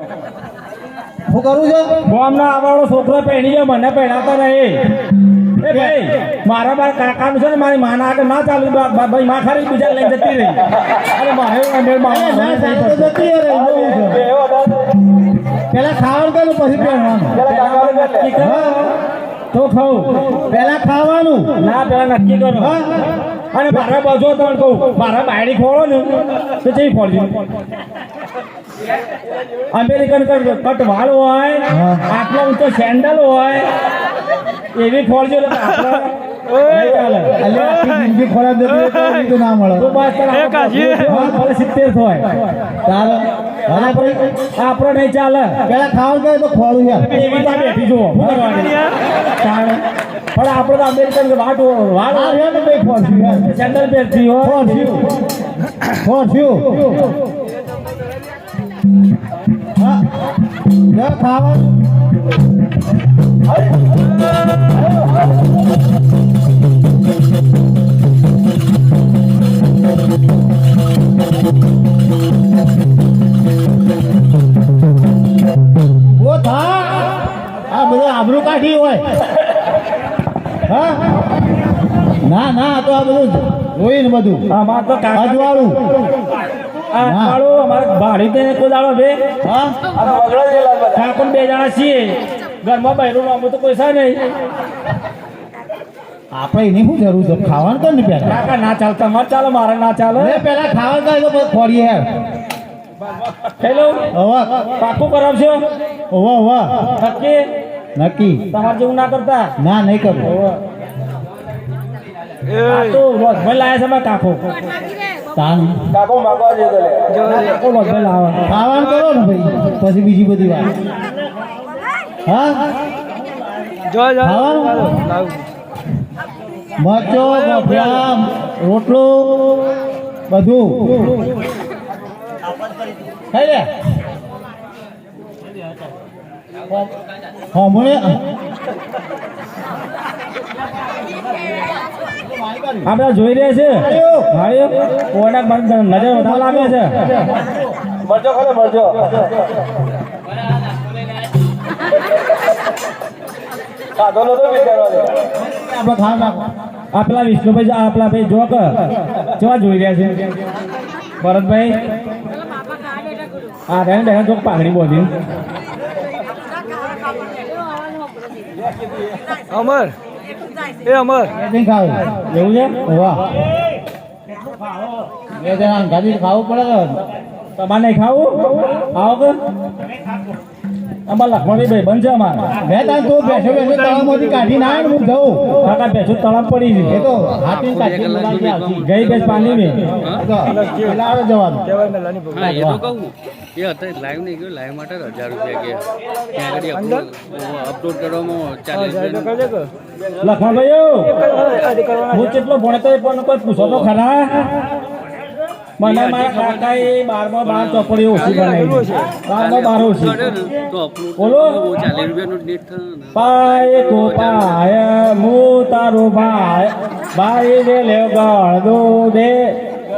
શું કરું છું? ગામનો આવડો છોકરો પહેણી ગયો મને પહેણાતા નહીં. એ ભાઈ મારા બાર કાકાનું છે ને મારી માના આગળ ના ચાલુ ભાઈ માં ખાલી બીજા લઈ જતી રહી. અરે મારે જતી રહે, પેલા ખાવાનું કરું પછી પહેરવાનું. તો ખાઉં. પેલા ખાવાનું. ના પેલા નક્કી કરો. હા? અને મારા બાજુ તમને કહું મારા બાયડી ખોળો ને તો જઈ ફોડજો? અમેરિકન કટ વાળ હોય. આટલો ઊંચો સેન્ડલ હોય એવી ફોડજો એટલે નહીં ચાલે. પેલા તો ખોળું યાર. એવી તો બેઠી જુઓ. પણ તો અમેરિકન વાટ વાળ સેન્ડલ પહેરતી હોય. આબરૂ કાઢી હોય હા. ના ના તો આ બધું બધું. અમાર તો કાકા અજવાળું. ના. કાળો અમારે ભાડી દે કોઈ દાડો બે હા? કાકો ને બે જણા છીએ. ઘરમાં બહેરું નામ તો કોઈ છે નહીં. આપણે એની શું જરૂર છે? ખાવાનું કર ને પેલા કાકા ના ચાલતા મત ચાલો મારે ના ચાલે. એ પેલા ખાવાનું કરે તો પછી ખોરીએ યાર હેલો. હવે પાકું કરાવશો? હવા હવા નક્કી? નક્કી. તમારે જેવું ના કરતા? ના નહીં કરું આ તો રોજભાઈ લાયા છે મારા કાકો. કાકો માગવા ખાવાનું કરો ને ભાઈ. પછી બીજી બધી વાત. હા? મરચો ગોઠિયા રોટલો બધું. ખાઈ લે. હમણે આપણે જોઈ રહ્યા છે ભાઈઓ કોઈના બંધ નજર વધારે લાગે છે? મરજો ખરે મરજો. સાધો નતો વિચારવાનો આપણે ખાવા નાખો આ વિષ્ણુભાઈ આ પેલા ભાઈ જોક કેવા જોઈ રહ્યા છે? ભરતભાઈ? આ રેન બેન જોક પાઘડી બોલી અમર. એ અમર. નહીં ખાવું. એવું છે? વાહ. જણા ગાડી ખાવું પડે. તમારે ખાવું? આવો કે? અમારે લખમણી ભાઈ બંધ છે અમારે. મેં તાર તું બેસો બેઠો તળાવમાંથી કાઢી ના હું જઉં. કાકા બેસો તળાવ પડી એ તો હાથી કાઢી. ગઈ બેસ પાણી મેં. આવે જવાનું. હા એ તો કહું. એ અત્યારે લાઈવ નહીં ગયો લાઈવ માટે હજાર રૂપિયા ગયા. ત્યાં આગળ અપલોડ કરવામાં ચાલીસ લખમણભાઈ હું કેટલો ભણતો પણ પૂછો તો ખરા. મને મારા કાકાએ બારમાં બાર ચોપડી ઓછી બનાવી બારમાં બાર ઓછી. બોલો. પાય તો પાય મુ તારો ભાઈ. ભાઈ દે લે ગળદો દે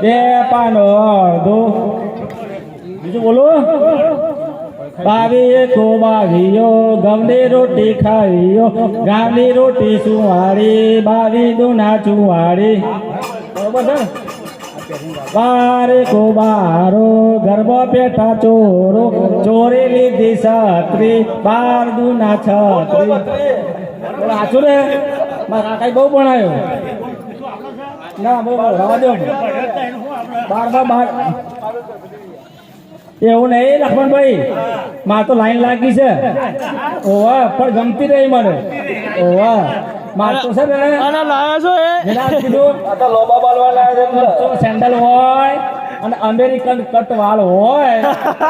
દે પાનો અડધો. બીજું બોલો. બાવીએ તો બાવીયો ગમની રોટી ખાવીયો ગામની રોટી સુવાળી બાવી દુના ચુવાળી. બરોબર છે? ને? બારે કો બારો ગરબા પેટા ચોરો, ચોરી લીધી છત્રી, બાર દુના છત્રી. સાચું રે? મારા કાકાએ બહુ ભણાયો. ના, બહુ રવા દો બાર બાર એવું નહીં લખમણભાઈ માર તો લાઈન લાગી છે. ઓવા, પણ ગમતી નહીં મને. ઓવા. માર તો છે ને. લાયા છો એ? કીધું તો સેન્ડલ હોય અને અમેરિકન કટ વાળ હોય.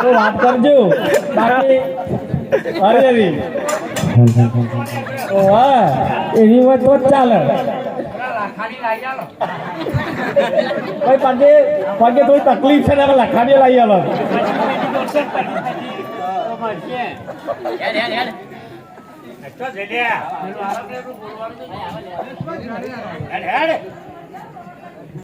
તો વાત કરજો. બાકી અરે એવી. ઓવા એવી હોય તો જ ચાલે. ભાઈ થોડી તકલીફ છે ને લખાડી લઈ આલો. હેડ હેડ